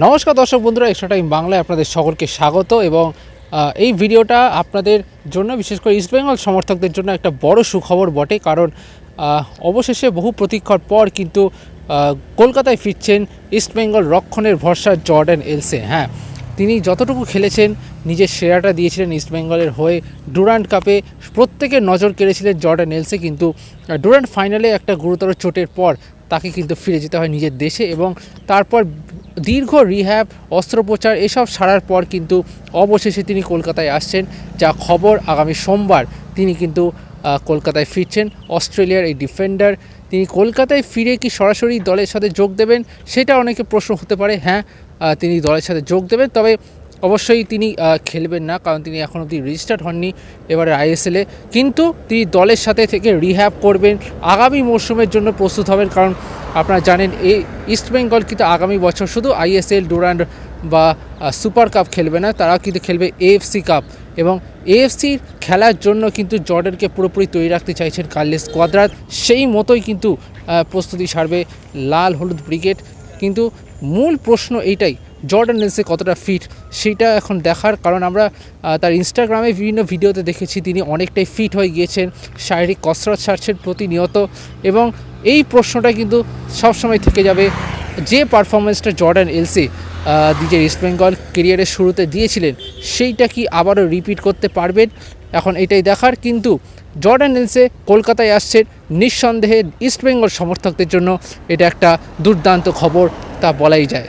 নমস্কার দর্শক বন্ধুরা এক্সট্রা টাইম বাংলায় আপনাদের সকলকে স্বাগত এবং এই ভিডিওটা আপনাদের জন্য, বিশেষ করে ইস্টবেঙ্গল সমর্থকদের জন্য একটা বড় সুখবর বটে। কারণ অবশেষে বহু প্রতীক্ষার পর কিন্তু কলকাতায় ফিরছেন ইস্টবেঙ্গল রক্ষণের ভরসা জর্ডান এলসে। হ্যাঁ তিনি যতটুকু খেলেছেন, নিজের সেরাটা দিয়েছিলেন ইস্টবেঙ্গলের হয়ে। ডুরান্ট কাপে প্রত্যেকের নজর কেড়েছিলেন জর্ডান এলসে, কিন্তু ডুরান্ট ফাইনালে একটা গুরুতর চোটের পর তাকে কিন্তু ফিরে যেতে হয় নিজের দেশে এবং তারপর দীর্ঘ রিহ্যাব, অস্ত্রোপচার এসব সারার পর কিন্তু অবশেষে তিনি কলকাতায় আসছেন। যা খবর আগামী সোমবার তিনি কিন্তু কলকাতায় ফিরছেন। অস্ট্রেলিয়ার এই ডিফেন্ডার, তিনি কলকাতায় ফিরে কি সরাসরি দলের সাথে যোগ দেবেন, সেটা অনেকে প্রশ্ন হতে পারে। হ্যাঁ তিনি দলের সাথে যোগ দেবেন, তবে অবশ্যই তিনি খেলবেন না, কারণ তিনি এখন অবধি রেজিস্টার্ড হননি এবারে আইএসএলে কিন্তু তিনি দলের সাথে থেকে রিহ্যাব করবেন। আগামী মরশুমের জন্য প্রস্তুত হবেন, কারণ আপনারা জানেন, এই ইস্টবেঙ্গল কিন্তু আগামী বছর শুধু আইএসএল ডুরান্ড বা সুপার কাপ খেলবে না তারা কিন্তু খেলবে এএফসি কাপ এবং এএফসির খেলার জন্য কিন্তু জর্ডানকে পুরোপুরি তৈরি রাখতে চাইছেন কার্লেস কোয়াদ্রাত সেই মতোই কিন্তু প্রস্তুতি সারবে লাল হলুদ ব্রিগেড। কিন্তু মূল প্রশ্ন এইটাই জর্ডান নেলসে কতটা ফিট সেটা এখন দেখার। কারণ আমরা তার ইনস্টাগ্রামে বিভিন্ন ভিডিওতে দেখেছি, তিনি অনেকটাই ফিট হয়ে গিয়েছেন, শারীরিক কসরত সারছেন প্রতিনিয়ত। এবং এই প্রশ্নটা কিন্তু সবসময় থেকে যাবে, যে পারফরমেন্সটা জর্ডান এলসি নিজের ইস্টবেঙ্গল কেরিয়ারের শুরুতে দিয়েছিলেন, সেইটা কি আবারও রিপিট করতে পারবেন? এখন এটাই দেখার। কিন্তু জর্ডান এলসে কলকাতায় আসছেন, নিঃসন্দেহে ইস্টবেঙ্গল সমর্থকদের জন্য, এটা একটা দুর্দান্ত খবর, তা বলাই যায়।